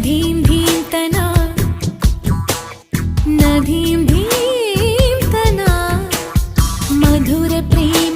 नदीं भीं तना नदीं भीं तना मधुरप्रिय